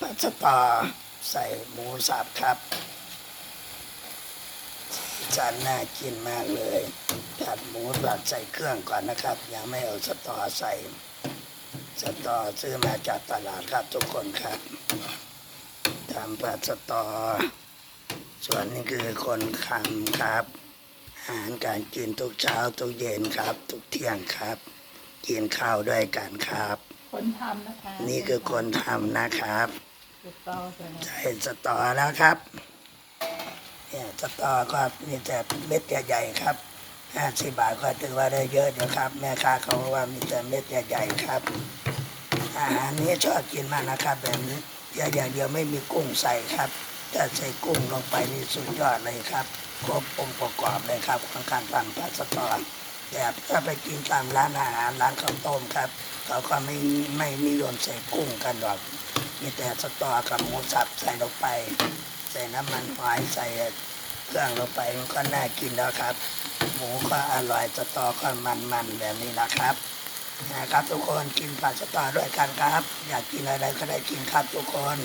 ผัสตอใส่หมูสับครับสีสันน่ากินมากเลยผัดหมูผัดใส่เครื่องก่อนนะครับ ยังไม่เอาสตอใส่ สตอซื้อมาจากตลาดครับทุกคนครับทำผัดสตอ ส่วนนี้คือคนคำครับ อาหารการกินทุกเช้าทุกเย็นครับ ทุกเที่ยงครับ กินข้าวด้วยกันครับ คนทำนะคะนี่คือคนทำนะครับถูกต้องใช่ไหมใส่สตอแล้วครับ เนี่ยสตอก็มีแต่เม็ดใหญ่ๆครับห้าสิบบาทก็ถือว่าได้เยอะเดี๋ยวครับ แม่ค้าเขาบอกว่ามีแต่เม็ดใหญ่ๆครับ อาหารนี้ชอบกินมากนะครับแบบนี้อย่างเดียวไม่มีกุ้งใส่ครับถ้าใส่กุ้งลงไปนี่สุดยอดเลยครับครบองค์ประกอบเลยครับของการทำผัดสตอ แต่ถ้าไปกินตามร้านอาหารร้านข้าวต้มครับ เขาก็ไม่ไม่นิยมใส่กุ้งกันหรอกมีแต่สตอกับหมูสับใส่ลงไป ใส่น้ำมันหอยใส่เครื่องลงไปมันก็น่ากินแล้วครับ หมูก็อร่อยสตอก็มันๆแบบนี้นะครับนะครับทุกคนกินผัดสตอด้วยกันครับ อยากกินอะไรก็ได้กินครับทุกคน